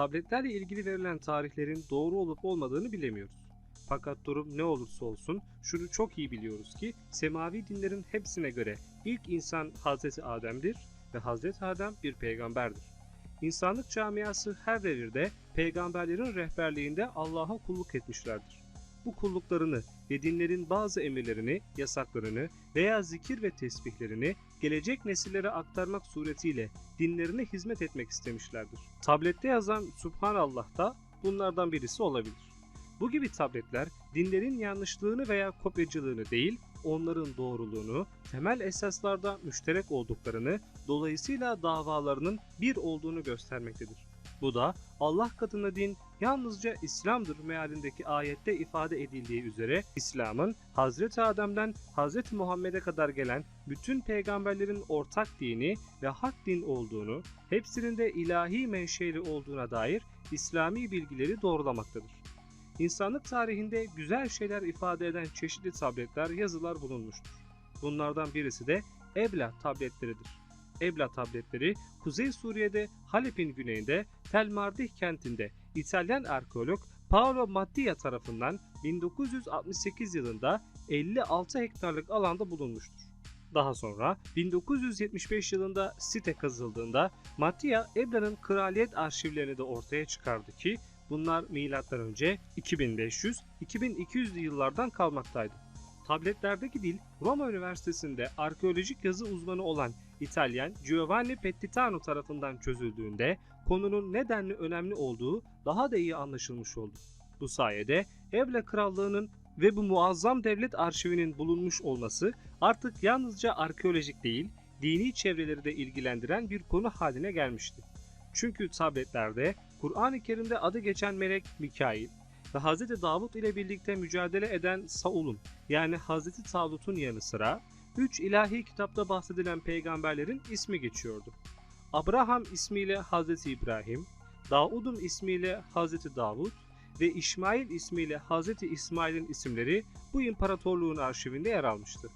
Tabletlerle ilgili verilen tarihlerin doğru olup olmadığını bilemiyoruz. Fakat durum ne olursa olsun şunu çok iyi biliyoruz ki semavi dinlerin hepsine göre ilk insan Hazreti Adem'dir ve Hazreti Adem bir peygamberdir. İnsanlık camiası her devirde peygamberlerin rehberliğinde Allah'a kulluk etmişlerdir. Bu kulluklarını ve dinlerin bazı emirlerini, yasaklarını veya zikir ve tesbihlerini gelecek nesillere aktarmak suretiyle dinlerine hizmet etmek istemişlerdir. Tablette yazan Subhanallah da bunlardan birisi olabilir. Bu gibi tabletler dinlerin yanlışlığını veya kopyacılığını değil, onların doğruluğunu, temel esaslarda müşterek olduklarını, dolayısıyla davalarının bir olduğunu göstermektedir. Bu da Allah katında din yalnızca İslam'dır mealindeki ayette ifade edildiği üzere İslam'ın Hazreti Adem'den Hazreti Muhammed'e kadar gelen bütün peygamberlerin ortak dini ve hak din olduğunu, hepsinin de ilahi menşeli olduğuna dair İslami bilgileri doğrulamaktadır. İnsanlık tarihinde güzel şeyler ifade eden çeşitli tabletler, yazılar bulunmuştur. Bunlardan birisi de Ebla tabletleridir. Ebla tabletleri Kuzey Suriye'de Halep'in güneyinde Tel Mardih kentinde İtalyan arkeolog Paolo Mattia tarafından 1968 yılında 56 hektarlık alanda bulunmuştur. Daha sonra 1975 yılında site kazıldığında Mattia Ebla'nın kraliyet arşivlerini de ortaya çıkardı ki bunlar M.Ö. 2500-2200'lü yıllardan kalmaktaydı. Tabletlerdeki dil Roma Üniversitesi'nde arkeolojik yazı uzmanı olan İtalyan Giovanni Pettitano tarafından çözüldüğünde konunun nedenli önemli olduğu daha da iyi anlaşılmış oldu. Bu sayede Evle Krallığı'nın ve bu muazzam devlet arşivinin bulunmuş olması artık yalnızca arkeolojik değil, dini çevreleri de ilgilendiren bir konu haline gelmişti. Çünkü tabletlerde Kur'an-ı Kerim'de adı geçen melek Mikail ve Hz. Davut ile birlikte mücadele eden Saul'un yani Hz. Talut'un yanı sıra üç ilahi kitapta bahsedilen peygamberlerin ismi geçiyordu. Abraham ismiyle Hz. İbrahim, Davud'un ismiyle Hz. Davud ve İsmail ismiyle Hz. İsmail'in isimleri bu imparatorluğun arşivinde yer almıştı.